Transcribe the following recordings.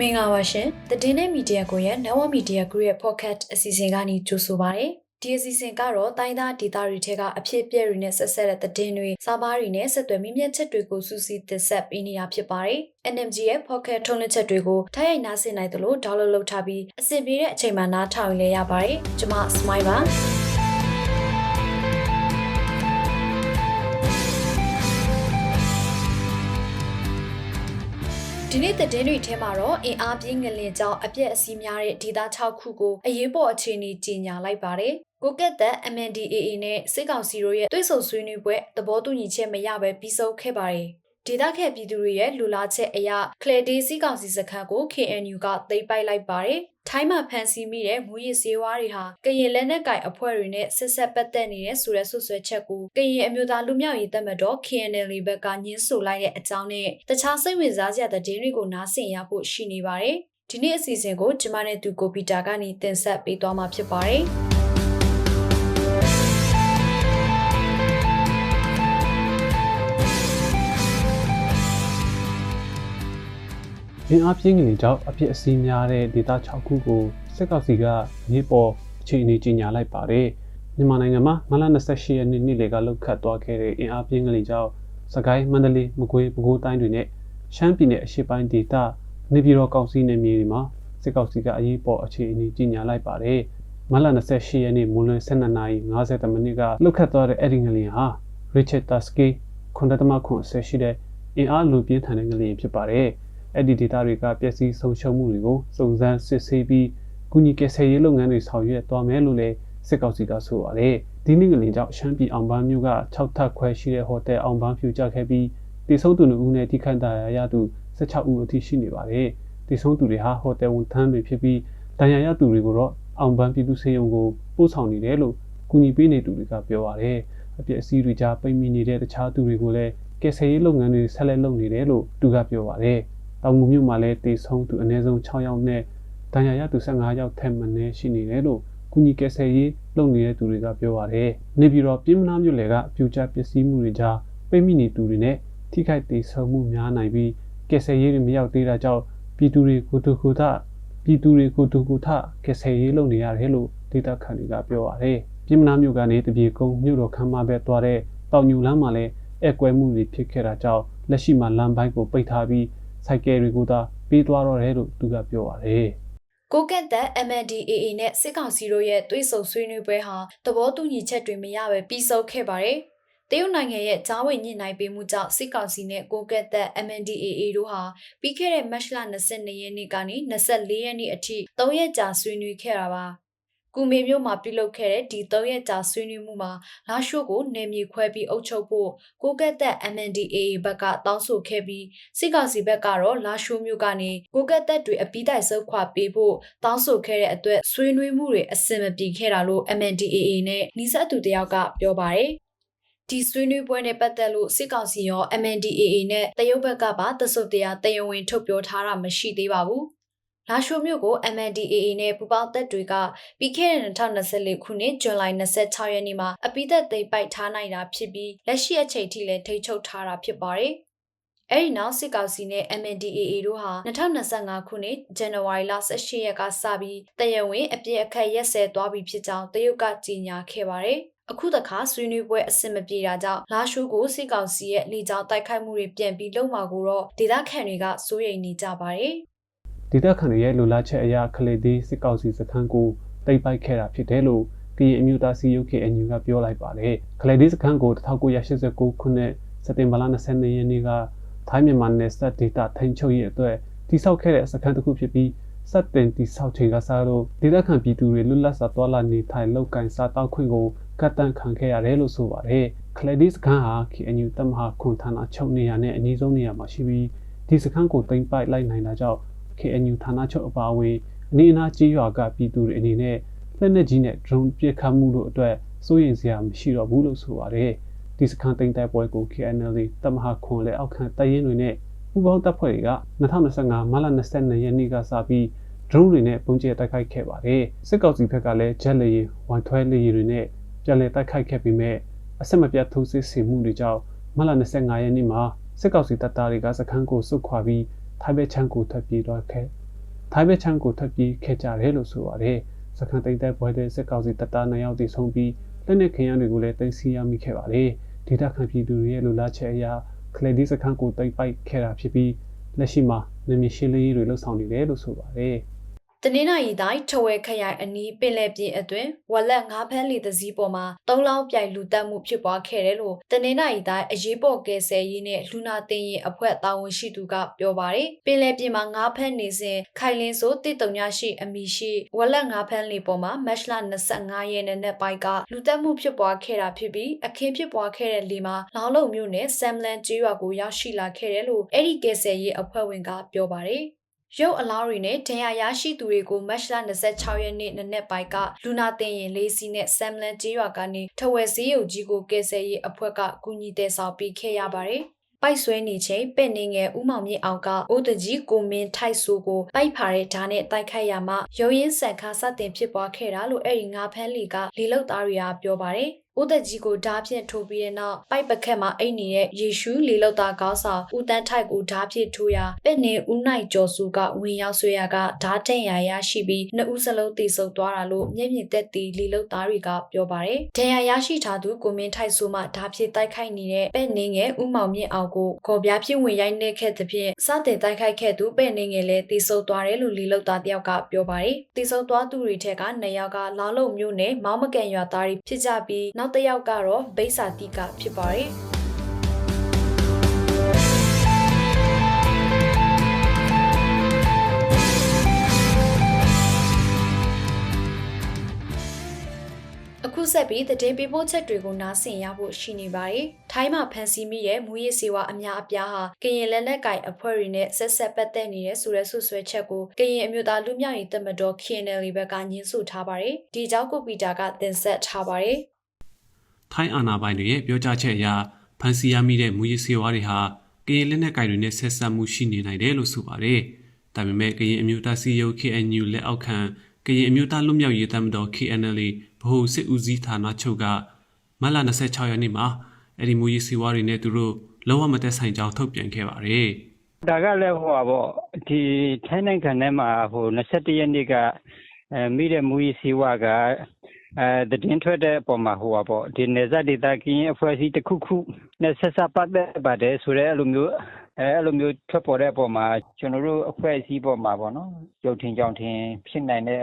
မင်္ဂလာပါရှင်။တဲ့င်းနဲ့မီဒီယာကိုရဲ့ Nawa Media Group ရဲ့ podcast အစီအစဉ်ကနေကြိုဆိုပါရစေ။ဒီအစီအစဉ်ကတော့တိုင်းသားဒေသတွေထဲကအဖြစ်အပျက်တွေနဲ့ဆက်ဆက်တဲ့တဲ့င်းတွေ၊စာပါးတွေနဲ့ဆက်သွယ်မိမျက်ချက်တွေကိုစူးစီးတင်ဆက်ပေးနေတာဖြစ်ပါတယ်။ NMG ရဲ့ podcast ထုတ်လွှင့်ချက်တွေကိုထိုက်ရိုက်နားဆင်နိုင်သလို download လုပ်ထားပြီးအဆင်ပြေတဲ့အချိန်မှနားထောင်လည်းရပါတယ်။ကျွန်မ Smile ပါ။ ဒီနေ့သတင်းတွေထဲမှာတော့အင်အားပြင်းငလင်ကြောင့်အပြက်အစီးများတဲ့ဒေသ6ခုကိုအရေးပေါ်အခြေအနေကြီးညာလိုက်ပါတယ်။ကိုကက်သက် MNDAA နဲ့စစ်ကောင်စီတို့ရဲ့တွဲဆုံဆွေးနွေးပွဲသဘောတူညီချက်မရဘဲပြီးဆုံးခဲ့ပါတယ်။ ဒေသခံပြည်သူတွေရဲ့လူလာချက်အရကလေဒေးစီကောင်စီစခန်းကို KNU ကသိမ်းပိုက်လိုက်ပါတယ်။ထိုင်းမှာဖမ်းဆီးမိတဲ့မူရစ်စေဝါတွေဟာကရင်လက်နက်ကင်အဖွဲ့တွေနဲ့ဆက်ဆက်ပတ်သက်နေတဲ့ဆိုတဲ့ဆွဆွဲချက်ကိုကရင်အမျိုးသားလူမျိုးရေးတပ်မတော် KNL ဘက်ကညှင်းဆိုလိုက်တဲ့အကြောင်းနဲ့တခြားစိတ်ဝင်စားစရာသတင်းတွေကိုနားဆင်ရဖို့ရှိနေပါတယ်။ဒီနေ့အစီအစဉ်ကိုကျမနဲ့သူကိုပီတာကနေတင်ဆက်ပေးသွားမှာဖြစ်ပါတယ်။ အင်အားပြင်းငလင်ကြောင့်အဖြစ်အစည်းများတဲ့ဒေသ6ခုကိုစစ်ကောင်စီကမြေပေါ်အခြေအနေကြီးညာလိုက်ပါတယ်။မြန်မာနိုင်ငံမှာမလ28ရက်နေ့နေ့လယ်ကလှုပ်ခတ်သွားခဲ့တဲ့အင်အားပြင်းငလင်ကြောင့်စကိုင်းမန္တလေးမကွေးပဲခူးတိုင်းတွေနဲ့ရှမ်းပြည်နယ်အရှေ့ပိုင်းဒေသနေပြည်တော်ကောင်စီနယ်မြေတွေမှာစစ်ကောင်စီကအရေးပေါ်အခြေအနေကြီးညာလိုက်ပါတယ်။မလ28ရက်နေ့မွန်းလွဲ12:50မိနစ်ကလှုပ်ခတ်သွားတဲ့အဲ့ဒီငလင်ဟာ Richard Tusky ခွန်တသမခွန်ဆက်ရှိတဲ့အင်အားလူပြင်းထန်တဲ့ငလျင်ဖြစ်ပါတယ်။ အဲ့ဒီဒေတာတွေကပျက်စီးဆုံးရှုံးမှုတွေကိုစုံစမ်းစစ်ဆေးပြီးကုညီကယ်ဆယ်ရေးလုပ်ငန်းတွေဆောင်ရွက်သွားမယ်လို့လည်းစစ်ကောင်စီကဆိုပါတယ်။ဒီနေ့ငလျင်ကြောင့်ရှမ်းပြည်အောင်ပန်းမြို့က6ထပ်ခွဲရှိတဲ့ဟိုတယ်အောင်ပန်းဖြူကြခဲ့ပြီးတည်ဆုံးသူ2ဦးနဲ့ထိခိုက်ဒဏ်ရာရသူ16ဦးအထိရှိနေပါတယ်။တည်ဆုံးသူတွေဟာဟိုတယ်ဝန်ထမ်းတွေဖြစ်ပြီးဒဏ်ရာရသူတွေကိုတော့အောင်ပန်းပြည်သူစေယုံကိုပို့ဆောင်နေတယ်လို့ကုညီပေးနေသူတွေကပြောပါတယ်။အပြည့်အစည်းတွေကြားပိတ်မိနေတဲ့တခြားသူတွေကိုလည်းကယ်ဆယ်ရေးလုပ်ငန်းတွေဆက်လက်လုပ်နေတယ်လို့သူကပြောပါတယ်။ တောင်ငူမြို့မှာလည်းတေဆုံးသူအနည်းဆုံး6ယောက်နဲ့ဒဏ်ရာရသူ15ယောက်ထက်မနည်းရှိနေတယ်လို့ကုညီကယ်ဆယ်ရေးလုပ်နေတဲ့သူတွေကပြောပါတယ်။နေပြည်တော်ပြည်မနာမြို့လေကပြူကျပစ္စည်းမှုတွေကြားပိတ်မိနေသူတွေနဲ့ထိခိုက်တေဆုံးမှုများနိုင်ပြီးကယ်ဆယ်ရေးတွေမရောက်သေးတာကြောင့်ပြည်သူတွေကိုတူကူထပြည်သူတွေကိုတူကူထကယ်ဆယ်ရေးလုပ်နေရတယ်လို့ဒေတာခန်တွေကပြောပါတယ်။ပြည်မနာမြို့ကနေတပြေကုန်းမြို့တော်ခမ်းမဘက်သွားတဲ့တောင်ညူလမ်းမှာလည်းအကွဲမှုတွေဖြစ်ခဲ့တာကြောင့်လက်ရှိမှာလမ်းပိုင်းကိုပိတ်ထားပြီး စိုက်ကယ်တွေကိုသာပေးသွားတော့တယ်လို့သူကပြောပါတယ်။ကိုကက်သက် MNDAA နဲ့စစ်ကောင်စီတို့ရဲ့သွေးဆုံဆွေးနွေးပွဲဟာသဘောတူညီချက်တွေမရဘဲပြီးဆုံးခဲ့ပါတယ်။တရုတ်နိုင်ငံရဲ့ကြားဝင်ညှိနှိုင်းပေးမှုကြောင့်စစ်ကောင်စီနဲ့ကိုကက်သက် MNDAA တို့ဟာပြီးခဲ့တဲ့မတ်လ22ရက်နေ့ကနေ24ရက်နေ့အထိ3ရက်ကြာဆွေးနွေးခဲ့တာပါ။ ကူမေမြို့မှာပြုလုပ်ခဲ့တဲ့ဒီ3ရက်ကြာဆွေးနွေးမှုမှာလာရှိုးကိုနယ်မြေခွဲပြီးအုပ်ချုပ်ဖို့ကိုကက်သက် MNDAA ဘက်ကတောင်းဆိုခဲ့ပြီးစစ်ကောင်စီဘက်ကတော့လာရှိုးမြို့ကနေကိုကက်သက်တွေအပိတိုင်ဆုတ်ခွာပေးဖို့တောင်းဆိုခဲ့တဲ့အတွက်ဆွေးနွေးမှုတွေအဆင်မပြေခဲ့တာလို့ MNDAA နဲ့နှိစက်သူတယောက်ကပြောပါတယ်ဒီဆွေးနွေးပွဲနဲ့ပတ်သက်လို့စစ်ကောင်စီရော MNDAA နဲ့တရုတ်ဘက်ကပါသစုတ်တရားတရားဝင်ထုတ်ပြောထားတာမရှိသေးပါဘူး။ လာရှိုမြို့ကို MNDAA နဲ့ပူပေါင်းတပ်တွေကပြီးခဲ့တဲ့2024ခုနှစ်ဇွန်လ26ရက်နေ့မှာအပိသက်သိမ်းပိုက်ထားနိုင်တာဖြစ်ပြီးလက်ရှိအချိန်ထိလည်းထိန်းချုပ်ထားတာဖြစ်ပါတယ်။အဲဒီနောက်စစ်ကောင်စီနဲ့ MNDAA တို့ဟာ2025ခုနှစ်ဇန်နဝါရီလ18ရက်ကစပြီးတရဝင်းအပြည့်အခက်ရက်စဲသွားပြီဖြစ်ကြောင်းတရုတ်ကကြေညာခဲ့ပါတယ်။အခုတခါဆွေးနွေးပွဲအဆင်မပြေတာကြောင့်လာရှိုးကိုစစ်ကောင်စီရဲ့လေကြောင်းတိုက်ခိုက်မှုတွေပြန်ပြီးလုပ်မှာကိုတော့ဒေသခံတွေကစိုးရိမ်နေကြပါတယ်။ ဒေသခံတွေရဲ့လူလာချက်အရာခလေသေးစစ်ကောင်စီစခန်းကိုတိတ်ပိုက်ခဲ့တာဖြစ်တယ်လို့ကရင်အမျိုးသားစီယုခေအန်ယူကပြောလိုက်ပါတယ်။ခလေသေးစခန်းကို1989ခုနှစ်စက်တင်ဘာလ22ရက်နေ့ကထိုင်းမြန်မာနယ်စပ်ဒေသထိန်းချုပ်ရေးအတွက်တိစောက်ခဲ့တဲ့စခန်းတစ်ခုဖြစ်ပြီးစက်တင်တိစောက်ချိန်ကစားလို့ဒေသခံပြည်သူတွေလွတ်လပ်စွာတွာလာနေထိုင်လောက်ကင်စားတောက်ခွင့်ကိုကတ်တန့်ခံခဲ့ရတယ်လို့ဆိုပါတယ်။ခလေဒီစခန်းဟာ KNU တမဟာခွန်ဌာနချုပ်နေရာနဲ့အနည်းဆုံးနေရာမှာရှိပြီးဒီစခန်းကိုတင်ပိုက်လိုက်နိုင်တာကြောင့် KNU ဌာနချုပ်အပါအဝင်အနေအနာကြေးရွာကပြည်သူတွေအနေနဲ့လက်နက်ကြီးနဲ့ drone ပစ်ခတ်မှုတို့အတွက်စိုးရိမ်စရာမရှိတော့ဘူးလို့ဆိုပါတယ်။ဒီစခန်းတင်တိုက်ပွဲကို KNL တမဟာခွန်လက်အောက်ခံတပ်ရင်းတွေနဲ့ပူးပေါင်းတပ်ဖွဲ့တွေက2025မတ်လ22ရက်နေ့ကစပြီး drone တွေနဲ့ပုံကျဲတိုက်ခိုက်ခဲ့ပါတယ်။စစ်ကောင်စီဘက်ကလည်းဂျက်လေယာဉ်ဝိုင်ထွဲလေယာဉ်တွေနဲ့ပြန်လည်တိုက်ခိုက်ခဲ့ပြီးမြဲအဆက်မပြတ်ထိုးစစ်ဆင်မှုတွေကြောင့်မတ်လ25ရက်နေ့မှာစစ်ကောင်စီတပ်သားတွေကစခန်းကိုစုခွာပြီး ထိုင်းဘက်ချမ်းကိုထွက်ပြေးသွားခဲ့ထိုင်းဘက်ချမ်းကိုထွက်ပြေးခဲ့ကြတယ်လို့ဆိုပါတယ်စခန်းတိတ်တဲ့ဘွဲတဲ့စစ်ကောင်စီတပ်သား2ယောက်တည်ဆုံးပြီးလက်နက်ခင်ရတွေကိုလည်းတင်စီရမိခဲ့ပါတယ်ဒေတာခံပြည်သူတွေရဲ့လူလားချက်အရာကလေဒီစခန်းကိုတိတ်ပိုက်ခဲ့တာဖြစ်ပြီးလက်ရှိမှာနေမရှင်းလင်းရေးတွေလှုပ်ဆောင်နေတယ်လို့ဆိုပါတယ် တနင်္လာရီတိုင်းထဝဲခရိုင်အနီးပင်လယ်ပြင်အတွင်းဝက်လက်ငါးဖမ်းလီသစည်းပေါ်မှာသုံးလောင်းပြိုင်လူတက်မှုဖြစ်ပွားခဲ့တယ်လို့တနင်္လာရီတိုင်းအရေးပေါ်ကယ်ဆယ်ရေးနဲ့လူနာတင်ရင်အဖွဲ့တာဝန်ရှိသူကပြောပါတယ်။ပင်လယ်ပြင်မှာငါးဖမ်းနေစဉ်ခိုင်လင်းဆိုတစ်တုံညာရှိအမီရှိဝက်လက်ငါးဖမ်းလီပေါ်မှာမတ်လ25ရက်နေ့နဲ့ပိုက်ကလူတက်မှုဖြစ်ပွားခဲ့တာဖြစ်ပြီးအခင်းဖြစ်ပွားခဲ့တဲ့လီမှာလောင်းလုံမြို့နယ်ဆမ်လန်ကျေးရွာကိုရောက်ရှိလာခဲ့တယ်လို့အဲ့ဒီကယ်ဆယ်ရေးအဖွဲ့ဝင်ကပြောပါတယ်။ ရုပ်အလောင်းတွေနဲ့ဒဏ်ရာရရှိသူတွေကိုမတ်လ26ရက်နေ့နနက်ပိုင်းကလူနာတင်ရင်လေးစီးနဲ့ဆမ်လန်ကျေးရွာကနေထဝယ်စည်းရုပ်ကြီးကိုကယ်ဆယ်ရေးအဖွဲ့ကကူညီတဲ့ဆောင်ပေးခဲ့ရပါတယ်။ပိုက်ဆွဲနေချိန်ပဲ့နေငယ်ဦးမောင်မြင့်အောင်ကအိုးတကြီးကိုမင်းထိုက်ဆူကိုပိုက်ဖာတဲ့ဓာတ်နဲ့တိုက်ခိုက်ရမှရုံရင်းဆန်ခါစတင်ဖြစ်ပွားခဲ့တာလို့အဲ့ဒီငါဖန်းလီကလေလုတ်သားတွေကပြောပါတယ်။ ဦးသက်ကြီးကိုဓားဖြင့်ထိုးပြီးတဲ့နောက်ပိုက်ပခက်မှာအိတ်နေတဲ့ယေရှုလေလောက်သားကောင်းဆောင်ဦးတန်းထိုက်ကိုဓားဖြင့်ထိုးရာပဲ့နေဦးနိုင်ကျော်စုကဝင်ရောက်ဆွေရကဓားထင်ရရရှိပြီးနှစ်ဦးစလုံးတိဆုပ်သွားတာလို့မျက်မြင်သက်သေလေလောက်သားတွေကပြောပါတယ်။ဒဏ်ရာရရှိထားသူကိုမင်းထိုက်ဆိုမှဓားဖြင့်တိုက်ခိုက်နေတဲ့ပဲ့နေငယ်ဦးမောင်မြင့်အောင်ကိုခေါ်ပြားဖြင့်ဝင်ရိုက်နှက်ခဲ့တဲ့ဖြင့်စတင်တိုက်ခိုက်ခဲ့သူပဲ့နေငယ်လည်းတိဆုပ်သွားတယ်လို့လေလောက်သားတယောက်ကပြောပါတယ်။တိဆုပ်သွားသူတွေထက်ကနှစ်ယောက်ကလာလုံမျိုးနဲ့မောင်းမကန်ရွာသားတွေဖြစ်ကြပြီးနောက်တစ်ယောက်ကတော့ဘိဆာတိကဖြစ်ပါတယ်။အခုဆက်ပြီးတည်ပေးပို့ချက်တွေကိုနားဆင်ရဖို့ရှိနေပါတယ်။ထိုင်းမှာဖန်ဆီးမိတဲ့မူရစ်စေဝါအများအပြားဟာကရင်လက်နက်ကင်အဖွဲ့တွေနဲ့ဆက်ဆက်ပတ်သက်နေတဲ့ဆိုတဲ့ဆွဆွဲချက်ကိုကရင်အမျိုးသားလူမျိုးရေးတမတော် KNL ဘက်ကညှင်းဆိုထားပါတယ်။ဒီကြောင့်ကိုပီတာကတင်ဆက်ထားပါတယ် ထိုင်းအာဏာပိုင်တွေရဲ့ပြောကြားချက်အရဖန်စီရမိတဲ့မူရစ်ဆေးဝါးတွေဟာကရင်လက်နက်ကိုင်တွေနဲ့ဆက်ဆက်မှုရှိနေနိုင်တယ်လို့ဆိုပါတယ်။ဒါပေမဲ့ကရင်အမျိုးသားစီယု KNU လက်အောက်ခံကရင်အမျိုးသားလွတ်မြောက်ရေးတပ်မတော် KNL ဗဟိုစစ်ဦးစီးဌာနချုပ်ကမတ်လ26ရက်နေ့မှာအဲ့ဒီမူရစ်ဆေးဝါးတွေနဲ့သူတို့လုံးဝမသက်ဆိုင်ကြောင်းထုတ်ပြန်ခဲ့ပါတယ်ဒါကလည်းဟိုပါပေါ့ဒီထိုင်းနိုင်ငံထဲမှာဟို21ရက်နေ့ကအဲမိတဲ့မူကြီးစီဝါက အဲတည်င်းထွက်တဲ့အပေါ်မှာဟိုပါပေါ့ဒီနေဇာဒေတာကင်းအဖွဲ့အစည်းတစ်ခုခုနဲ့ဆက်စပ်ပတ်သက်ပါတယ်ဆိုတဲ့အဲ့လိုမျိုးအဲအဲ့လိုမျိုးထွက်ပေါ်တဲ့အပေါ်မှာကျွန်တော်တို့အဖွဲ့အစည်းပေါ်မှာပေါ့နော်ရုပ်ထင်ကြောင်ထင်ဖြစ်နိုင်တဲ့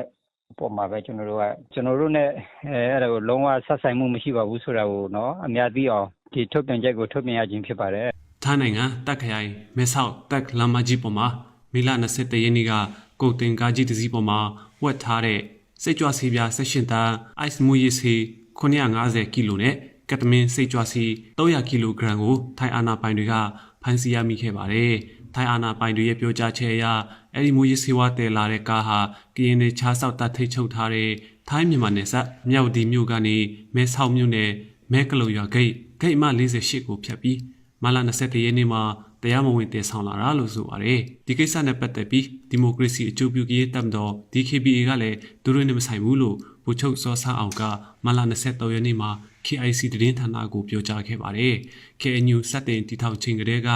အပေါ်မှာပဲကျွန်တော်တို့ကကျွန်တော်တို့ ਨੇ အဲအဲ့ဒါကိုလုံးဝဆက်ဆိုင်မှုမရှိပါဘူးဆိုတာကိုနော်အများသိအောင်ဒီထုတ်ပြန်ချက်ကိုထုတ်ပြန်ရခြင်းဖြစ်ပါတယ်ထိုင်းနိုင်ငံတက်ခရိုင်မဲဆောက်တက်လမ်းမကြီးပေါ်မှာမေလ23ရက်နေ့ကကုတ်တင်ကားကြီးတစ်စီးပေါ်မှာဝှက်ထားတဲ့ စိတ်ကြွဆေးပြား16တန်း ice မူရစ်ဆေး950ကီလိုနဲ့ကက်တမင်စိတ်ကြွဆေး300ကီလိုဂရမ်ကိုထိုင်းအာဏာပိုင်တွေကဖမ်းဆီးရမိခဲ့ပါတယ်။ထိုင်းအာဏာပိုင်တွေရဲ့ပြောကြားချက်အရအဲ့ဒီမူရစ်ဆေးဝါးတယ်လာတဲ့ကားဟာကရင်နယ်ချားဆောက်တပ်ထိတ်ချုပ်ထားတဲ့ထိုင်းမြန်မာနယ်စပ်မြောက်ဒီမြို့ကနေမဲဆောက်မြို့နယ်မဲကလုံရွာဂိတ်ဂိတ်အမှ48ကိုဖြတ်ပြီးမလာ21ရက်နေ့မှာ တရားမဝင်တည်ဆောင်လာတာလို့ဆိုပါတယ်ဒီကိစ္စနဲ့ပတ်သက်ပြီးဒီမိုကရေစီအကျိုးပြုရေးတပ်မတော် DKBA ကလည်းသူတို့နဲ့မဆိုင်ဘူးလို့ဗိုလ်ချုပ်စောဆန်းအောင်ကမလာ23ရက်နေ့မှာ KIC တည်င်းဌာနကိုပြောကြားခဲ့ပါတယ် KNU စတင်တည်ထောင်ခြင်းကလေးက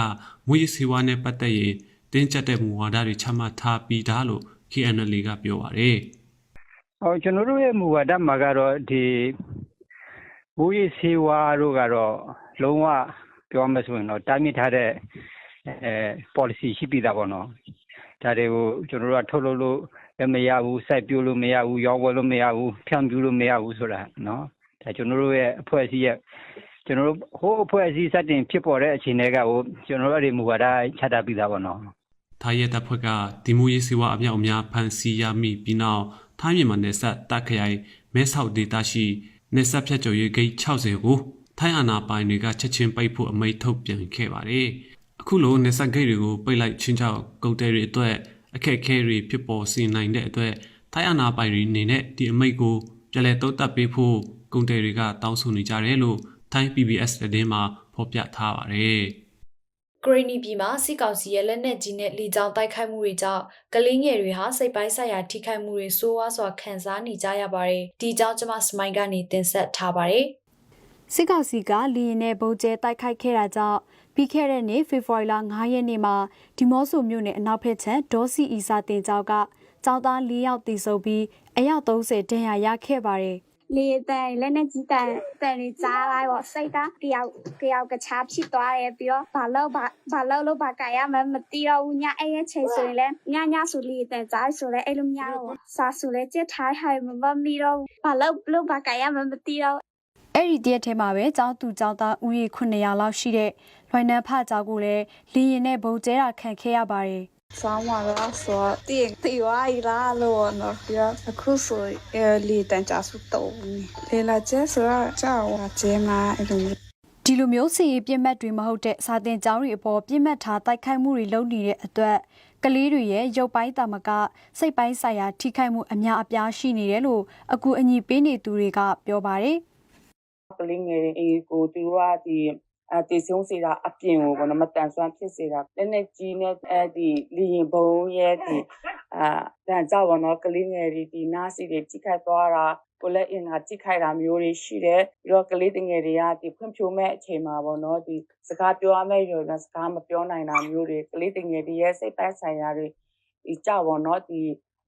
မွေးစေဝါနဲ့ပတ်သက်ရင်တင်းကျပ်တဲ့မူဝါဒတွေချမှတ်ထားပြီးသားလို့ KNL ကပြောပါတယ်ဟောကျွန်တော်တို့ရဲ့မူဝါဒမှာကတော့ဒီဘူရီစီဝါတို့ကတော့လုံးဝပြောမှဆိုရင်တော့တားမြစ်ထားတဲ့ အဲ policy ရှိပြီးသားပေါ့နော်ဒါတွေကိုကျွန်တော်တို့ကထုတ်လုပ်လို့လည်းမရဘူးစိုက်ပျိုးလို့မရဘူးရောင်းဝယ်လို့မရဘူးဖြန့်ဖြူးလို့မရဘူးဆိုတာနော်ဒါကျွန်တော်တို့ရဲ့အဖွဲ့အစည်းရဲ့ကျွန်တော်တို့ဟိုးအဖွဲ့အစည်းစတင်ဖြစ်ပေါ်တဲ့အချိန်တွေကဟိုကျွန်တော်တို့အဲ့ဒီမူဝါဒချထားပြီးသားပေါ့နော်ထိုင်းရဲတပ်ဖွဲ့ကဒီမိုရေးစေဝါအမြောက်အများဖမ်းဆီးရမိပြီးနောက်ထိုင်းမြန်မာနယ်စပ်တပ်ခရိုင်မဲဆောက်ဒေသရှိနယ်စပ်ဖြတ်ကျော်ရေးဂိတ်60ကိုထိုင်းအာဏာပိုင်တွေကချက်ချင်းပိတ်ဖို့အမိန့်ထုတ်ပြန်ခဲ့ပါတယ်။ အခုလိုနယ်စပ်ဂိတ်တွေကိုပိတ်လိုက်ချင်းချောက်ကုန်တယ်တွေအတွက်အခက်အခဲတွေဖြစ်ပေါ်စေနိုင်တဲ့အတွက်ထိုင်းအာဏာပိုင်တွေအနေနဲ့ဒီအမိန့်ကိုပြည်လဲသုံးသပ်ပေးဖို့ကုန်တယ်တွေကတောင်းဆိုနေကြတယ်လို့ထိုင်း PBS သတင်းမှာဖော်ပြထားပါတယ်။ဂရိနီပြည်မှာစစ်ကောင်စီရဲ့လက်နက်ကြီးနဲ့လေကြောင်းတိုက်ခိုက်မှုတွေကြောင့်ကလေးငယ်တွေဟာစိတ်ပိုင်းဆိုင်ရာထိခိုက်မှုတွေဆိုးဝါးစွာခံစားနေကြရပါတယ်။ဒီကြောင့်ကျွန်မစမိုင်းကနေတင်ဆက်ထားပါတယ်။စစ်ကောင်စီကလီရင်နဲ့ဗုံးကျဲတိုက်ခိုက်ခဲ့တာကြောင့် ပြီးခဲ့တဲ့နေ့ဖေဖော်ဝါရီလ9ရက်နေ့မှာဒီမော့ဆိုမြို့နယ်အနောက်ဘက်ခြမ်းဒေါ်စီအီစာတင်ကျောက်ကကျောင်းသား၄ယောက်တည်ဆုံပြီးအယောက်30ဒဏ်ရာရခဲ့ပါတယ်လေတန်လက်နဲ့ကြီးတန်တန်လေးကြားလိုက်ပေါ့စိတ်ကတယောက်တယောက်ကချားဖြစ်သွားတယ်ပြီးတော့ဘာလို့ဘာဘာလို့လို့ဘာကြရမမတီးတော့ဘူးညအဲ့ရဲ့ချိန်ဆိုရင်လည်းညညဆိုလေတန်ကြားဆိုလည်းအဲ့လိုမရတော့ဘူးစာဆိုလည်းကြက်ထားဟိုင်မမမီတော့ဘာလို့လို့ဘာကြရမမတီးတော့ အဲ့ဒီတရက်ထဲမှာပဲကျောင်းသူကျောင်းသားဦးရေ900လောက်ရှိတဲ့လွိုင်နန်းဖကျောင်းကိုလည်းလင်းရင်နဲ့ဘုံကျဲတာခံခဲ့ရပါတယ်ဆောင်းမှာတော့ဆိုတင်တီဝါရီလာလို့နော်ပြအခုဆိုအဲလီတန်ချာစုတော့လေလာကျဲဆိုတော့ကြောက်ဝါကျဲမှာအဲ့လိုမျိုးဒီလိုမျိုးစီရေးပြစ်မှတ်တွေမဟုတ်တဲ့စာတင်ကျောင်းတွေအပေါ်ပြစ်မှတ်ထားတိုက်ခိုက်မှုတွေလုပ်နေတဲ့အတွက်ကလေးတွေရဲ့ရုပ်ပိုင်းတာမကစိတ်ပိုင်းဆိုင်ရာထိခိုက်မှုအများအပြားရှိနေတယ်လို့အကူအညီပေးနေသူတွေကပြောပါတယ် ကလေးငယ်တွေအေးကိုသူတို့ကဒီအတေဆုံးစေတာအပြင်ကိုဘောနော်မတန်ဆွမ်းဖြစ်စေတာလက်နဲ့ကြီးနဲ့အဲဒီလီရင်ဘုံရဲ့ဒီအာတန်ကြောက်ဘောနော်ကလေးငယ်တွေဒီနားစီတွေထိခိုက်သွားတာကိုလက်အင်္ဂါထိခိုက်တာမျိုးတွေရှိတယ်ပြီးတော့ကလေးတငယ်တွေကဒီဖွံ့ဖြိုးမဲ့အချိန်မှာဘောနော်ဒီစကားပြောရမယ့်ရောစကားမပြောနိုင်တာမျိုးတွေကလေးတငယ်တွေရဲ့စိတ်ပိုင်းဆိုင်ရာတွေဒီကြောက်ဘောနော်ဒီ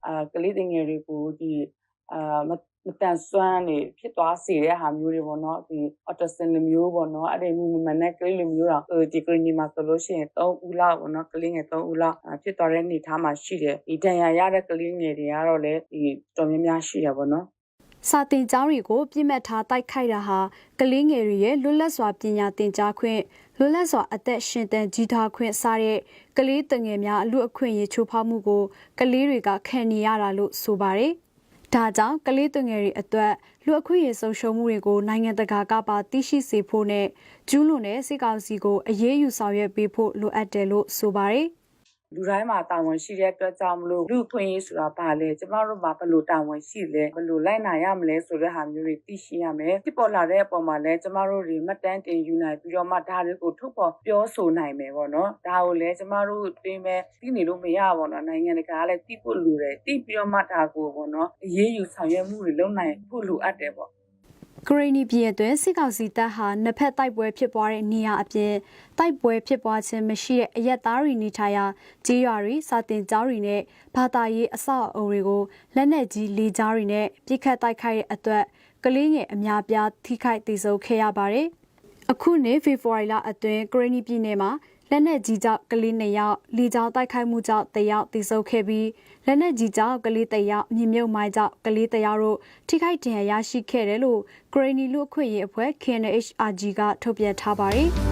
အာကလေးတငယ်တွေကိုဒီအာ မမတန်ဆွမ်းနေဖြစ်သွားစေတဲ့ဟာမျိုးတွေပေါ့နော်ဒီ autism လိုမျိုးပေါ့နော်အဲ့ဒီမူမမှန်တဲ့ကလေးလိုမျိုးတော့ဒီကလေးညီမှာဆိုလို့ရှိရင်3ဦးလောက်ပေါ့နော်ကလေးငယ်3ဦးလောက်ဖြစ်သွားတဲ့အနေအထားမှာရှိတယ်ဒီဒဏ်ရာရတဲ့ကလေးငယ်တွေကတော့လည်းဒီတော်များများရှိတယ်ပေါ့နော်စာတင်ကျောင်းတွေကိုပြစ်မှတ်ထားတိုက်ခိုက်တာဟာကလေးငယ်တွေရဲ့လွတ်လပ်စွာပညာသင်ကြားခွင့်လွတ်လပ်စွာအသက်ရှင်သန်ကြီးထွားခွင့်စတဲ့ကလေးတငယ်များအလူအခွင့်အရေးချိုးဖောက်မှုကိုကလေးတွေကခံနေရတာလို့ဆိုပါတယ်။ ဒါကြောင့်ကလေးတငယ်တွေအတွက်လူအခွင့်အရေးဆုံးရှုံးမှုတွေကိုနိုင်ငံတကာကပါသိရှိစေဖို့နဲ့ကျူးလွန်တဲ့စစ်ကောင်စီကိုအရေးယူဆောင်ရွက်ပေးဖို့လိုအပ်တယ်လို့ဆိုပါတယ်။ လူတိုင်းမှာတာဝန်ရှိတဲ့အတွက်ကြောင့်မလို့လူခွင့်ရေးဆိုတာဘာလဲကျမတို့မှာဘယ်လိုတာဝန်ရှိလဲဘယ်လိုလိုက်နိုင်ရမလဲဆိုတဲ့ဟာမျိုးတွေသိရှိရမယ်ဖြစ်ပေါ်လာတဲ့အပေါ်မှာလည်းကျမတို့တွေမှတ်တမ်းတင်ယူနိုင်ပြီးတော့မှဒါတွေကိုထုတ်ဖော်ပြောဆိုနိုင်မယ်ပေါ့နော်ဒါကိုလည်းကျမတို့တွင်ပဲသိနေလို့မရပါဘူးနော်နိုင်ငံတကာကလည်းသိဖို့လိုတယ်သိပြီးတော့မှဒါကိုပေါ့နော်အရေးယူဆောင်ရွက်မှုတွေလုပ်နိုင်ဖို့လိုအပ်တယ်ပေါ့ ဂရိနီပြည်အတွင်းစစ်ကောင်စီတပ်ဟာနှစ်ဖက်တိုက်ပွဲဖြစ်ပွားတဲ့နေရာအပြင်တိုက်ပွဲဖြစ်ပွားခြင်းမရှိတဲ့အရက်သားတွေနေထိုင်ရာကြေးရွာတွေစာတင်ကျောင်းတွေနဲ့ဘာသာရေးအဆောက်အအုံတွေကိုလက်နက်ကြီးလေကြောင်းတွေနဲ့ပြစ်ခတ်တိုက်ခိုက်တဲ့အတွက်ကလေးငယ်အများပြားထိခိုက်ဒေဆုံးခဲ့ရပါတယ်။အခုနှစ်ဖေဖော်ဝါရီလအတွင်းဂရိနီပြည်နယ်မှာလက်နက်ကြီးကြောင့်ကလေး2ယောက်လေကြောင်းတိုက်ခိုက်မှုကြောင့်1ယောက်သေဆုံးခဲ့ပြီး လက်နက်ကြီးကြောင့်ကလေး1ယောက်မြေမြုပ်မိုင်းကြောင့်ကလေး1ယောက်တို့ထိခိုက်ဒဏ်ရာရရှိခဲ့တယ်လို့ဂရနီလူအခွင့်ရေးအဖွဲ့ KNHRG ကထုတ်ပြန်ထားပါတယ်။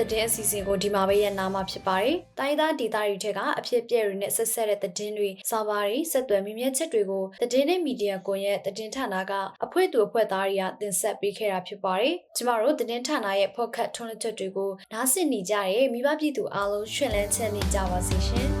သတင်းအစီအစဉ်ကိုဒီမှာပဲရနာမှာဖြစ်ပါတယ်။တိုင်းသားဒေသတွေထက်ကအဖြစ်အပျက်တွေနဲ့ဆက်ဆက်တဲ့သတင်းတွေစာပါတွေဆက်သွယ်မြင်မြတ်ချက်တွေကိုသတင်းနဲ့မီဒီယာကွန်ရက်သတင်းဌာနကအဖွဲ့သူအဖွဲ့သားတွေကတင်ဆက်ပေးခဲ့တာဖြစ်ပါတယ်။ကျမတို့သတင်းဌာနရဲ့ဖော့ခတ်ထုံးလက်ချက်တွေကိုနားဆင်နေကြတဲ့မိဘပြည်သူအားလုံးရှင်လန်းချမ်းမြေ့ကြပါစေရှင်။